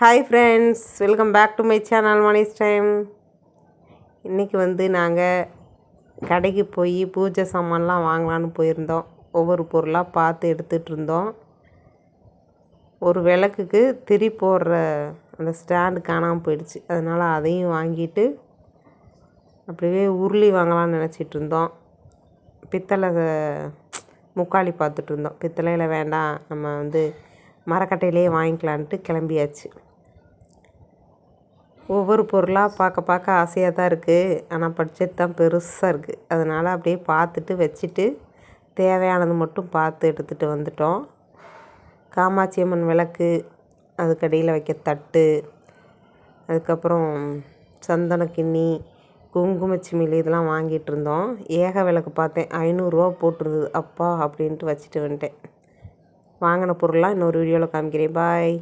Hi friends welcome back to my channel Mani's time இன்றைக்கி வந்து நாங்கள் கடைக்கு போய் பூஜை சாமான்லாம் வாங்கலான்னு போயிருந்தோம். ஒவ்வொரு பொருளாக பார்த்து எடுத்துகிட்டு இருந்தோம். ஒரு விளக்குக்கு திரி போடுற அந்த ஸ்டாண்டு காணாமல் போயிடுச்சு. அதனால் அதையும் வாங்கிட்டு அப்படியே உருளி வாங்கலாம்னு நினச்சிட்டு இருந்தோம். பித்தளை முக்காளி பார்த்துட்டு இருந்தோம். பித்தளையில் வேண்டாம் நம்ம வந்து மரக்கட்டையிலே வாங்கிக்கலான்ட்டு கிளம்பியாச்சு. ஒவ்வொரு பொருளாக பார்க்க பார்க்க ஆசையாக தான் இருக்குது ஆனால் பட்ஜெட் தான் பெருசாக இருக்குது அதனால் அப்படியே பார்த்துட்டு வச்சுட்டு தேவையானது மட்டும் பார்த்து எடுத்துகிட்டு வந்துட்டோம். காமாட்சி அம்மன் விளக்கு அதுக்கடியில் வைக்க தட்டு அதுக்கப்புறம் சந்தன கிண்ணி குங்குமச்சிமிலி இதெல்லாம் வாங்கிட்டு இருந்தோம். ஏக விளக்கு பார்த்தேன். ஐநூறுரூவா போட்டிருந்தது. அப்பா அப்படின்ட்டு வச்சுட்டு வந்துட்டேன். வாங்கின பொருளாக இன்னொரு வீடியோவில் காமிக்கிறேன். பாய்